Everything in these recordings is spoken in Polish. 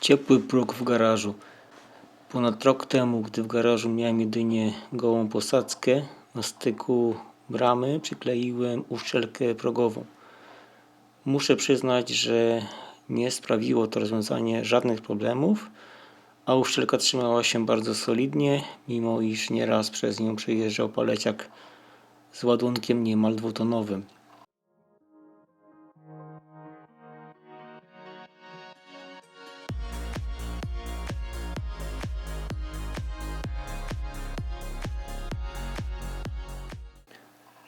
Ciepły próg w garażu. Ponad rok temu, gdy w garażu miałem jedynie gołą posadzkę, na styku bramy przykleiłem uszczelkę progową. Muszę przyznać, że nie sprawiło to rozwiązanie żadnych problemów, a uszczelka trzymała się bardzo solidnie, mimo iż nieraz przez nią przejeżdżał paleciak z ładunkiem niemal dwutonowym.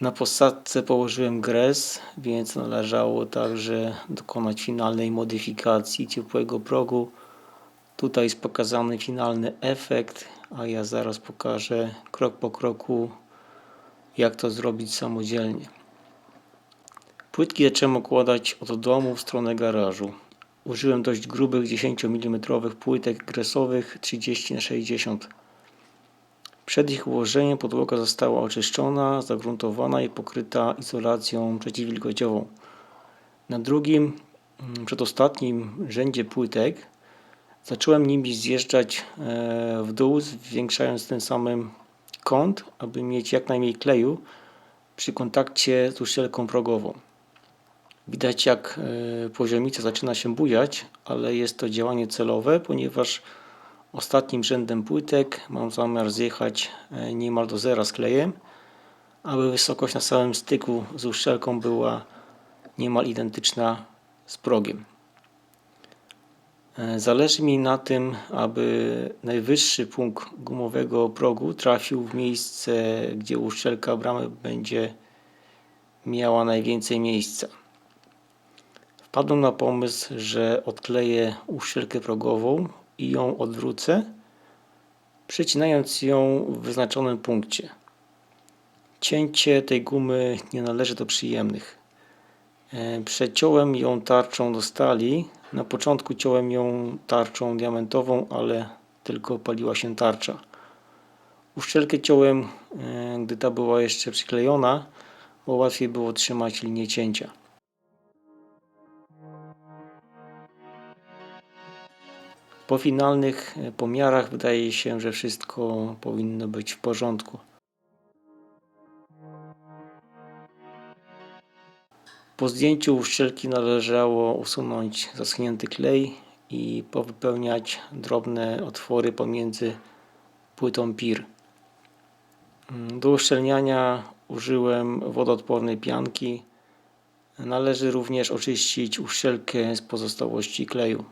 Na posadzce położyłem gres, więc należało także dokonać finalnej modyfikacji ciepłego progu. Tutaj jest pokazany finalny efekt, a ja zaraz pokażę krok po kroku, jak to zrobić samodzielnie. Płytki zacząłem układać od domu w stronę garażu. Użyłem dość grubych 10 mm płytek gresowych 30 x 60 przed ich ułożeniem podłoga została oczyszczona, zagruntowana i pokryta izolacją przeciwwilgociową. Na drugim, mm, przedostatnim rzędzie płytek zacząłem nimi zjeżdżać e, w dół, zwiększając tym samym kąt, aby mieć jak najmniej kleju przy kontakcie z uszczelką progową. Widać jak e, poziomica zaczyna się bujać, ale jest to działanie celowe, ponieważ Ostatnim rzędem płytek mam zamiar zjechać e, niemal do zera z klejem, aby wysokość na samym styku z uszczelką była niemal identyczna z progiem. E, zależy mi na tym, aby najwyższy punkt gumowego progu trafił w miejsce, gdzie uszczelka bramy będzie miała najwięcej miejsca. Wpadłem na pomysł, że odkleję uszczelkę progową i ją odwrócę, przecinając ją w wyznaczonym punkcie. Cięcie tej gumy nie należy do przyjemnych. E, przeciąłem ją tarczą do stali. Na początku ciąłem ją tarczą diamentową, ale tylko paliła się tarcza. Uszczelkę ciąłem, e, gdy ta była jeszcze przyklejona, bo łatwiej było trzymać linię cięcia. Po finalnych e, pomiarach wydaje się, że wszystko powinno być w porządku. Po zdjęciu uszczelki należało usunąć zaschnięty klej i powypełniać drobne otwory pomiędzy płytą PIR. Mm, do uszczelniania użyłem wodoodpornej pianki. Należy również oczyścić uszczelkę z pozostałości kleju.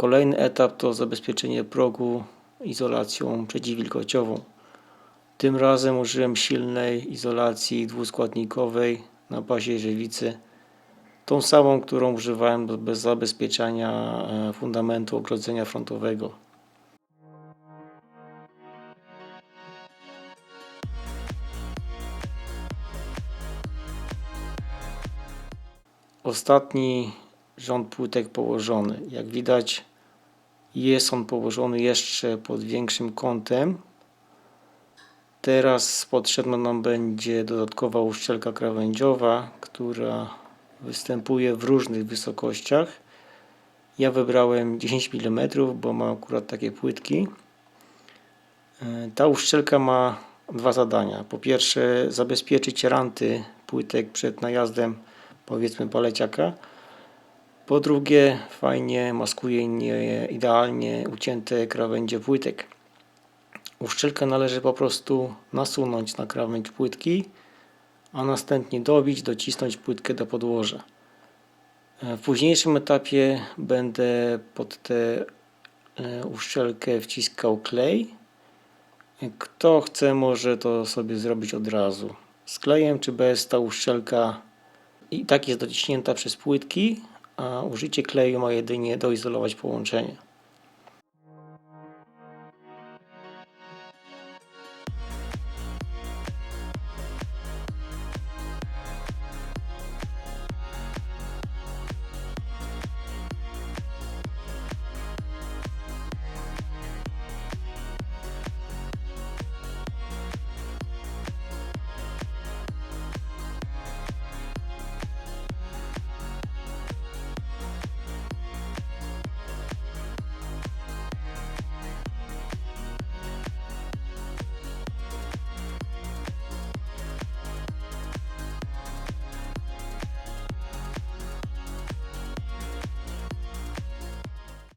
Kolejny etap to zabezpieczenie progu izolacją przeciwwilgociową. Tym razem użyłem silnej izolacji dwuskładnikowej na bazie żywicy. Tą samą, którą używałem do zabezpieczania e, fundamentu ogrodzenia frontowego. Ostatni rząd płytek położony. Jak widać jest on położony jeszcze pod większym kątem. Teraz potrzebna nam będzie dodatkowa uszczelka krawędziowa, która występuje w różnych wysokościach. Ja wybrałem 10 mm, bo mam akurat takie płytki. E, ta uszczelka ma dwa zadania. Po pierwsze zabezpieczyć ranty płytek przed najazdem powiedzmy paleciaka po drugie, fajnie maskuje nie idealnie ucięte krawędzie płytek. Uszczelkę należy po prostu nasunąć na krawędź płytki, a następnie dobić, docisnąć płytkę do podłoża. W późniejszym etapie będę pod tę e, uszczelkę wciskał klej. Kto chce, może to sobie zrobić od razu. Z klejem czy bez, ta uszczelka i tak jest dociśnięta przez płytki, a użycie kleju ma jedynie doizolować połączenie.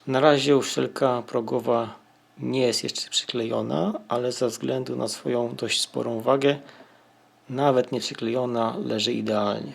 Na razie uszczelka progowa nie jest jeszcze przyklejona, ale ze względu na swoją dość sporą wagę, nawet nie przyklejona, leży idealnie.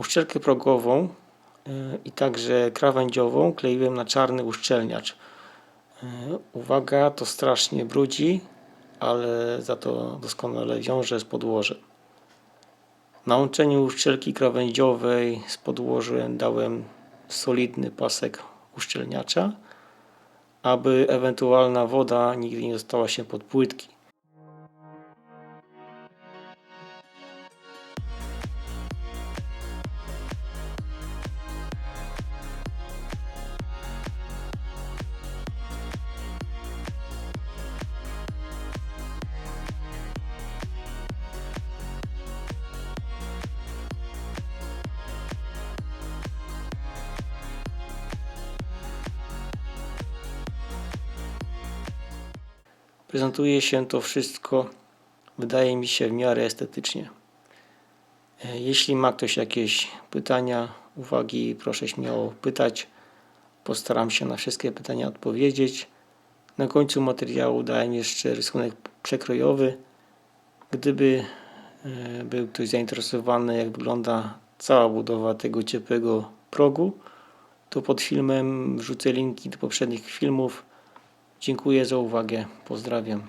Uszczelkę progową y, i także krawędziową kleiłem na czarny uszczelniacz. Y, Uwaga, to strasznie brudzi, ale za to doskonale wiąże z podłożem. Na łączeniu uszczelki krawędziowej z podłożem dałem solidny pasek uszczelniacza, aby ewentualna woda nigdy nie dostała się pod płytki. Prezentuje się to wszystko, wydaje mi się, w miarę estetycznie. E, Jeśli ma ktoś jakieś pytania, uwagi, proszę śmiało pytać. Postaram się na wszystkie pytania odpowiedzieć. Na końcu materiału dałem jeszcze rysunek przekrojowy. Gdyby e, był ktoś zainteresowany, jak wygląda cała budowa tego ciepłego progu, to pod filmem wrzucę linki do poprzednich filmów. Dziękuję za uwagę. Pozdrawiam.